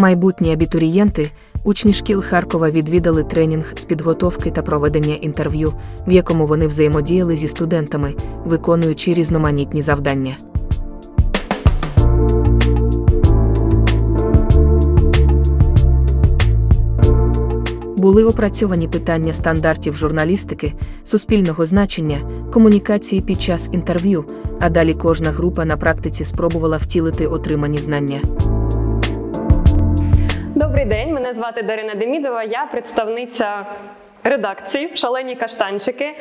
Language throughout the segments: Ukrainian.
Майбутні абітурієнти, учні шкіл Харкова відвідали тренінг з підготовки та проведення інтерв'ю, в якому вони взаємодіяли зі студентами, виконуючи різноманітні завдання. Були опрацьовані питання стандартів журналістики, суспільного значення, комунікації під час інтерв'ю, а далі кожна група на практиці спробувала втілити отримані знання. Добрий день, мене звати Дарина Демідова. Я представниця редакції Шалені каштанчики.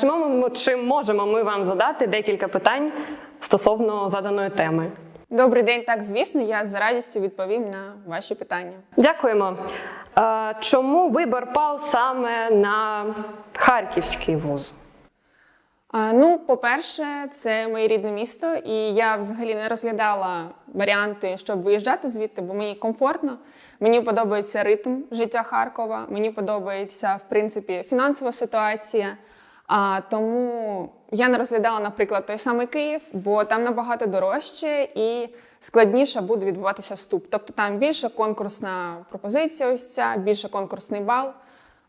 Чи можемо, чи можемо ми вам задати декілька питань стосовно заданої теми? Добрий день, так звісно, я з радістю відповім на ваші питання. Дякуємо. Чому вибір пав саме на Харківський вуз? А, Ну, по-перше, це моє рідне місто, і я взагалі не розглядала варіанти, щоб виїжджати звідти, бо мені комфортно. Мені подобається ритм життя Харкова, мені подобається, в принципі, фінансова ситуація. А тому я не розглядала, наприклад, той самий Київ, бо там набагато дорожче і складніше буде відбуватися вступ. Тобто там більше конкурсна пропозиція, ось ця, більше конкурсний бал.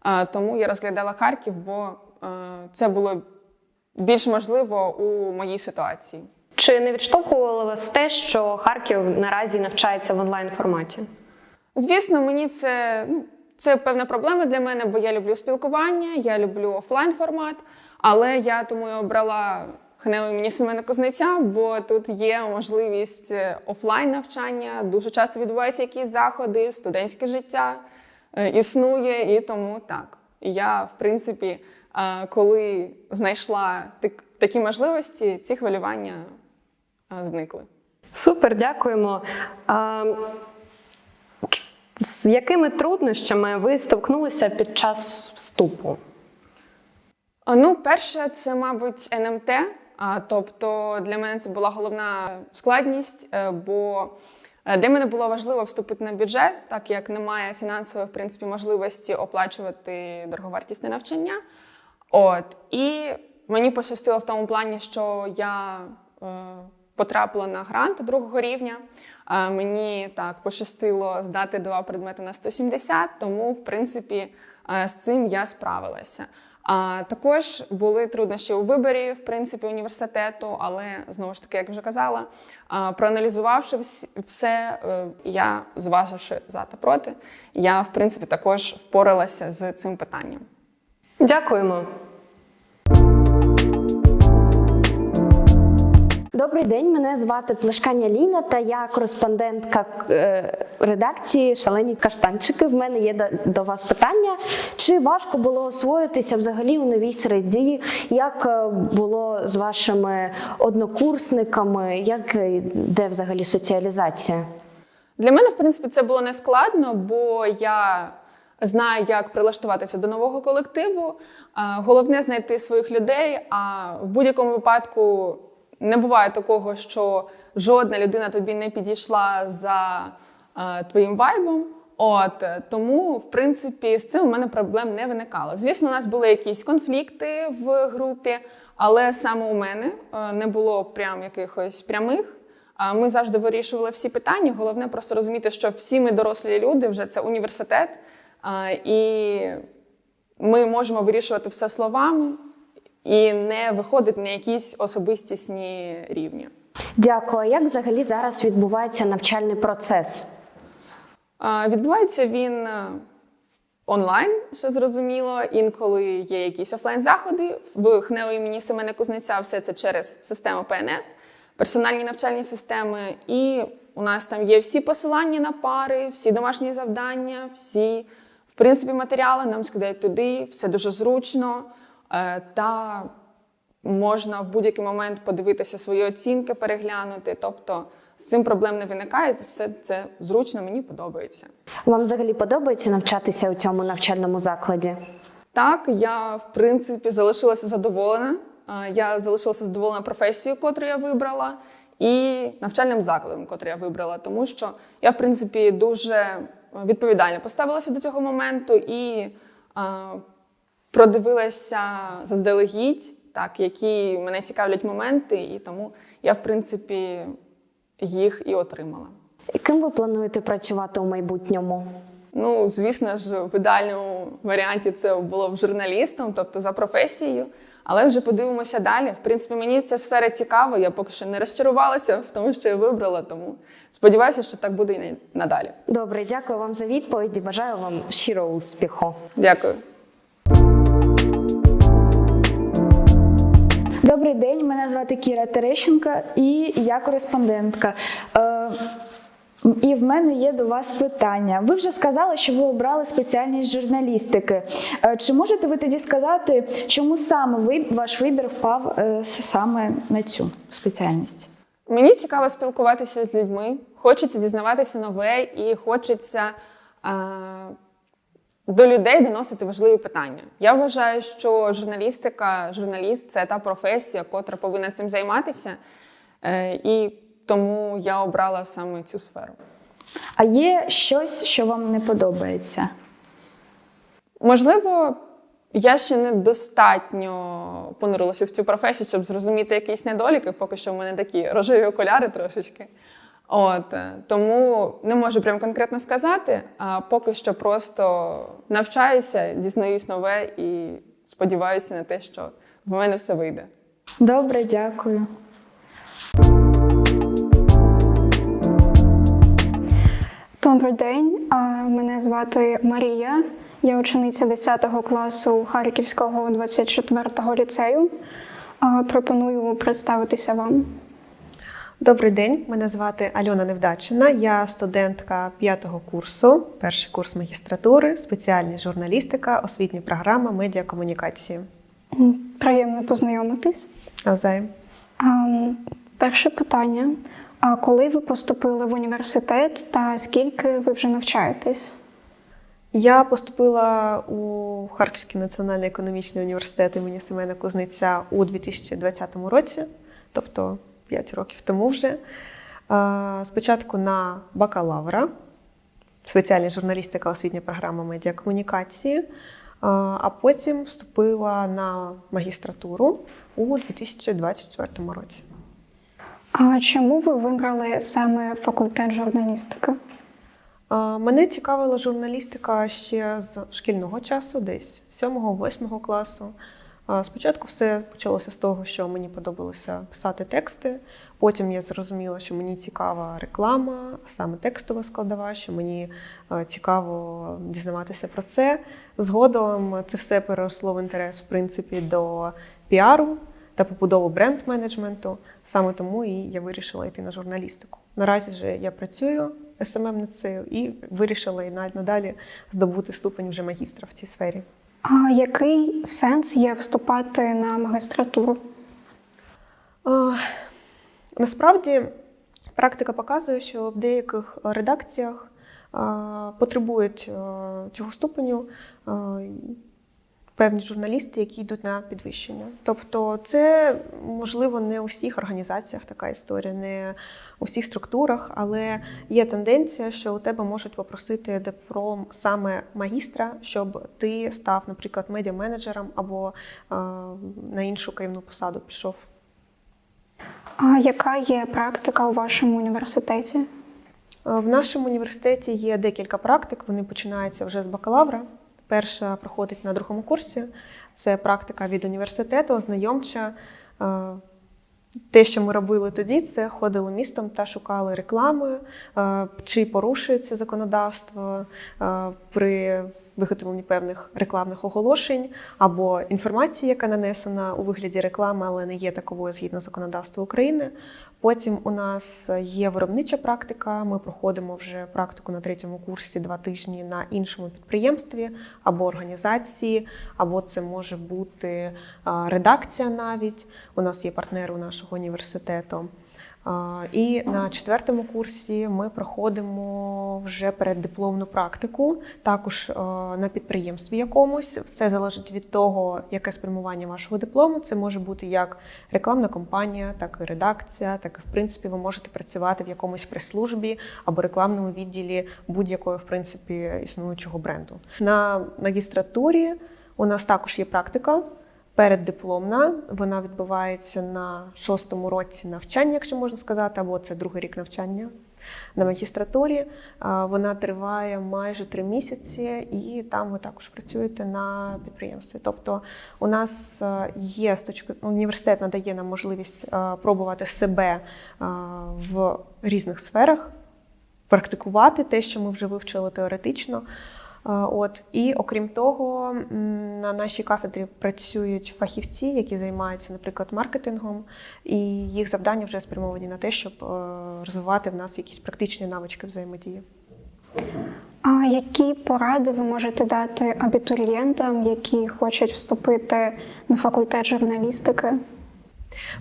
А, тому я розглядала Харків, бо е, це було більш можливо у моїй ситуації. Чи не відштовхувало вас те, що Харків наразі навчається в онлайн форматі? Звісно, мені це, ну, це певна проблема для мене, бо я люблю спілкування, я люблю офлайн формат, але я тому і обрала ХНЕУ імені Семена Кузнеця, бо тут є можливість е, офлайн навчання, дуже часто відбуваються якісь заходи, студентське життя е, існує, і тому так. Я, в принципі, коли знайшла такі можливості, ці хвилювання зникли. Супер, дякуємо. А, з якими труднощами ви стикнулися під час вступу? Ну, перше, це, мабуть, НМТ. А, тобто для мене це була головна складність, е, бо е, для мене було важливо вступити на бюджет, так як немає фінансової в принципі, можливості оплачувати дороговартісне навчання. От. І мені пощастило в тому плані, що я е, потрапила на грант другого рівня. Е, мені так пощастило здати два предмети на 170, тому, в принципі, е, з цим я справилася. А також були труднощі у виборі, в принципі, університету, але знову ж таки, як вже казала, проаналізувавши все, е, я зваживши за та проти, я в принципі також впоралася з цим питанням. Дякуємо. Добрий день, мене звати Плешканя Ліна, та я кореспондентка е, редакції Шалені каштанчики. В мене є до, вас питання. Чи важко було освоїтися взагалі у новій середі? Як е, було з вашими однокурсниками? Як е, де взагалі соціалізація? Для мене, в принципі, це було не складно, бо я знаю, як прилаштуватися до нового колективу. Головне знайти своїх людей. А в будь-якому випадку не буває такого, що жодна людина тобі не підійшла за а, твоїм вайбом. От е, тому, в принципі, з цим у мене проблем не виникало. Звісно, у нас були якісь конфлікти в групі, але саме у мене е, не було прям якихось прямих. Ми завжди вирішували всі питання. Головне просто розуміти, що всі ми дорослі люди, вже це університет, і ми можемо вирішувати все словами і не виходити на якісь особистісні рівні. Дякую. Як взагалі зараз відбувається навчальний процес? Відбувається він е, онлайн, що зрозуміло. Інколи є якісь офлайн заходи. В ХНЕУ імені Семена Кузнеця все це через систему ПНС, персональні навчальні системи. І у нас там є всі посилання на пари, всі домашні завдання, всі, в принципі, матеріали нам скидають туди, все дуже зручно. Е, Та можна в будь-який момент подивитися свої оцінки, переглянути. Тобто з цим проблем не виникає, все це зручно, мені подобається. Вам взагалі подобається навчатися у цьому навчальному закладі? Так, я в принципі залишилася задоволена. Е, Я залишилася задоволена професією, котру я вибрала, і навчальним закладом, котрий я вибрала, тому що я, в принципі, дуже відповідально поставилася до цього моменту і е, продивилася заздалегідь, так, які мене цікавлять моменти, і тому я, в принципі, їх і отримала. І Ким ви плануєте працювати у майбутньому? Ну, звісно ж, в ідеальному варіанті це було б журналістом, тобто за професією. Але вже подивимося далі. В принципі, мені ця сфера цікава. Я поки що не розчарувалася в тому, що я вибрала, тому сподіваюся, що так буде і надалі. Добре, дякую вам за відповіді. Бажаю вам щирого успіху. Дякую. Добрий день, мене звати Кіра Терещенко і я кореспондентка. Е, і в мене є до вас питання. Ви вже сказали, що ви обрали спеціальність журналістики. Е, Чи можете ви тоді сказати, чому саме ви, ваш вибір впав е, саме на цю спеціальність? Мені цікаво спілкуватися з людьми, хочеться дізнаватися нове і хочеться е, до людей доносити важливі питання. Я вважаю, що журналістика, журналіст це та професія, котра повинна цим займатися. Е, і тому я обрала саме цю сферу. А є щось, що вам не подобається? Можливо, я ще недостатньо понурилася в цю професію, щоб зрозуміти якісь недоліки. Поки що в мене такі рожеві окуляри трошечки. От е, тому не можу прям конкретно сказати. А поки що просто навчаюся, дізнаюсь нове і сподіваюся на те, що в мене все вийде. Добре, дякую. Добрий день, мене звати Марія. Я учениця 10 класу Харківського 24-го ліцею. Пропоную представитися вам. Добрий день, мене звати Альона Невдачина. Я студентка п'ятого курсу, перший курс магістратури, спеціальність журналістика, освітня програма медіакомунікації. Приємно познайомитись. Навзаєм. Перше питання. А коли ви поступили в університет та скільки ви вже навчаєтесь? Я поступила у Харківський національний економічний університет імені Семена Кузниця у 2020 році, тобто 5 років тому вже. Спочатку на бакалавра, спеціальність журналістика, освітня програма медіакомунікації, а потім вступила на магістратуру у 2024 році. А чому ви вибрали саме факультет журналістики? Мене цікавила журналістика ще з шкільного часу, десь 7-8 класу. Спочатку все почалося з того, що мені подобалося писати тексти. Потім я зрозуміла, що мені цікава реклама, саме текстова складова, що мені е, цікаво дізнаватися про це. Згодом це все переросло в інтерес, в принципі, до піару та побудову бренд-менеджменту. Саме тому і я вирішила йти на журналістику. Наразі же я працюю СММ-ницею і вирішила і надалі здобути ступень вже магістра в цій сфері. А який сенс є вступати на магістратуру? О, Насправді практика показує, що в деяких редакціях е, потребують е, цього ступеню е, певні журналісти, які йдуть на підвищення. Тобто, це можливо не у всіх організаціях така історія, не у всіх структурах, але є тенденція, що у тебе можуть попросити диплом саме магістра, щоб ти став, наприклад, медіаменеджером або е, на іншу керівну посаду пішов. А яка є практика у вашому університеті? Е, В нашому університеті є декілька практик. Вони починаються вже з бакалавра. Перша проходить на другому курсі. Це практика від університету, ознайомча. Е, Те, що ми робили тоді, це ходили містом та шукали реклами, е, чи порушується законодавство е, при виготовленні певних рекламних оголошень або інформації, яка нанесена у вигляді реклами, але не є таковою згідно законодавства України. Потім у нас є виробнича практика. Ми проходимо вже практику на третьому курсі два тижні на іншому підприємстві або організації, або це може бути редакція навіть. У нас є партнери у нашого університету. І на четвертому курсі ми проходимо вже переддипломну практику, також е, на підприємстві якомусь. Все залежить від того, яке спрямування вашого диплому. Це може бути як рекламна кампанія, так і редакція, так і в принципі ви можете працювати в якомусь прес-службі або рекламному відділі будь-якого в принципі існуючого бренду. На магістратурі у нас також є практика. Переддипломна, вона відбувається на шостому році навчання, якщо можна сказати, або це другий рік навчання. на магістратурі. Вона триває майже три місяці, і там ви також працюєте на підприємстві. Тобто, у нас е, є з точки університет надає нам можливість е, пробувати себе е, в різних сферах, практикувати те, що ми вже вивчили теоретично. От і окрім того, на нашій кафедрі працюють фахівці, які займаються, наприклад, маркетингом, і їх завдання вже спрямовані на те, щоб е, розвивати в нас якісь практичні навички взаємодії. А які поради ви можете дати абітурієнтам, які хочуть вступити на факультет журналістики?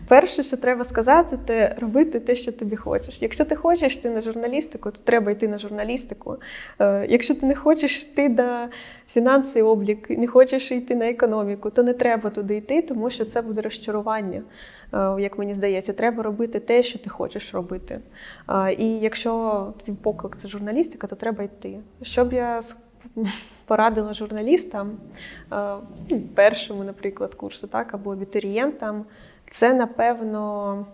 Перше, що треба сказати, це робити те, що тобі хочеш. Якщо ти хочеш йти на журналістику, то треба йти на журналістику. Е, Якщо ти не хочеш йти на фінанси облік, не хочеш йти на економіку, то не треба туди йти, тому що це буде розчарування. Е, Як мені здається, треба робити те, що ти хочеш робити. Е, І якщо твій поклик це журналістика, то треба йти. Що б я порадила журналістам, е, ну, першому, наприклад, курсу, так, або абітурієнтам, це напевно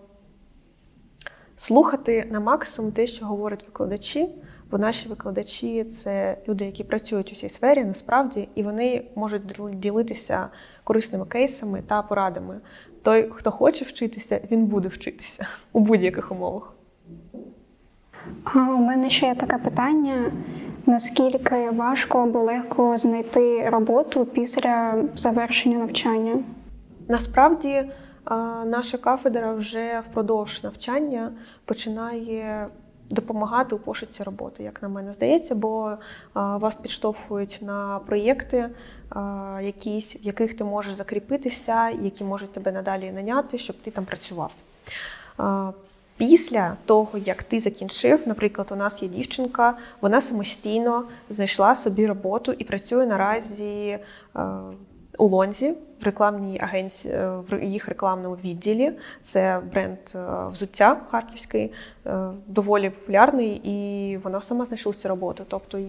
слухати на максимум те, що говорять викладачі. Бо наші викладачі це люди, які працюють у цій сфері насправді, і вони можуть ділитися корисними кейсами та порадами. Той, хто хоче вчитися, він буде вчитися у будь-яких умовах. У мене ще є таке питання: наскільки важко або легко знайти роботу після завершення навчання? Насправді, е, наша кафедра вже впродовж навчання починає допомагати у пошуці роботи, як на мене здається, бо е, вас підштовхують на проєкти, е, якісь, в яких ти можеш закріпитися, які можуть тебе надалі наняти, щоб ти там працював. Після того, як ти закінчив, наприклад, у нас є дівчинка, вона самостійно знайшла собі роботу і працює наразі е, у Лонзі в рекламній агенції, е, в їх рекламному відділі. Це бренд е, взуття харківський, доволі популярний, і вона сама знайшла цю роботу. Тобто,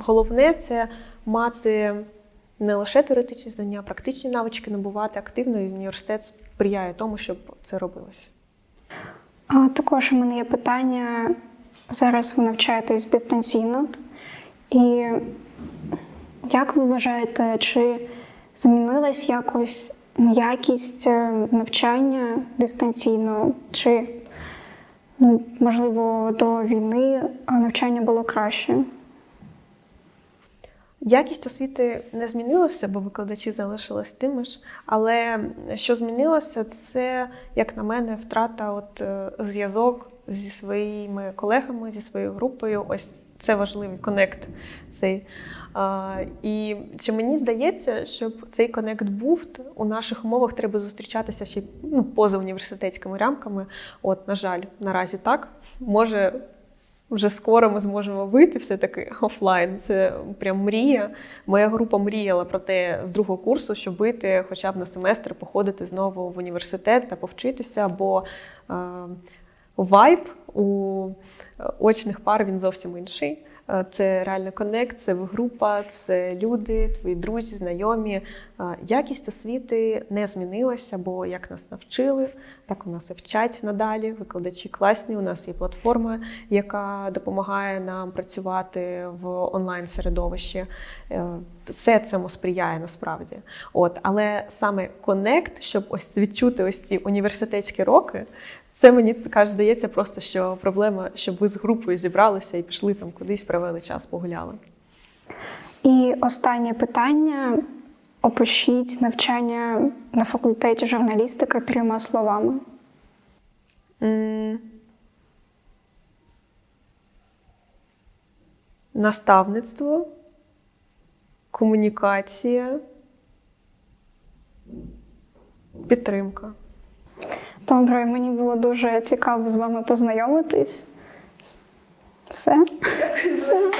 головне це мати не лише теоретичні знання, а практичні навички набувати активно, і університет сприяє тому, щоб це робилось. А також у мене є питання. Зараз ви навчаєтесь дистанційно. І як ви вважаєте, чи змінилась якось якість е, навчання дистанційно? Чи, ну, можливо, до війни навчання було краще? Якість освіти не змінилася, бо викладачі залишились тими ж. Але що змінилося, це, як на мене, втрата от, е, зв'язок зі своїми колегами, зі своєю групою. Ось це важливий конект. Цей. А, і чи мені здається, щоб цей конект був у наших умовах, треба зустрічатися ще ну, поза університетськими рамками. От, на жаль, наразі так. Може, вже скоро ми зможемо вийти все-таки офлайн. Це прям мрія. Моя група мріяла про те з другого курсу, щоб вийти хоча б на семестр, походити знову в університет та повчитися, бо е, вайб у е, очних пар він зовсім інший. Е, Це реально коннект, це група, це люди, твої друзі, знайомі. Е, Якість освіти не змінилася, бо як нас навчили, так у нас і вчать надалі. Викладачі класні. У нас є платформа, яка допомагає нам працювати в онлайн-середовищі. Все цьому сприяє насправді. От, але саме конект, щоб ось відчути ось ці університетські роки, це мені каже, здається, просто що проблема, щоб ви з групою зібралися і пішли там кудись, провели час, погуляли. І останнє питання: опишіть навчання на факультеті журналістики трьома словами. Наставництво, комунікація, підтримка. Добре, мені було дуже цікаво з вами познайомитись. Все. Все.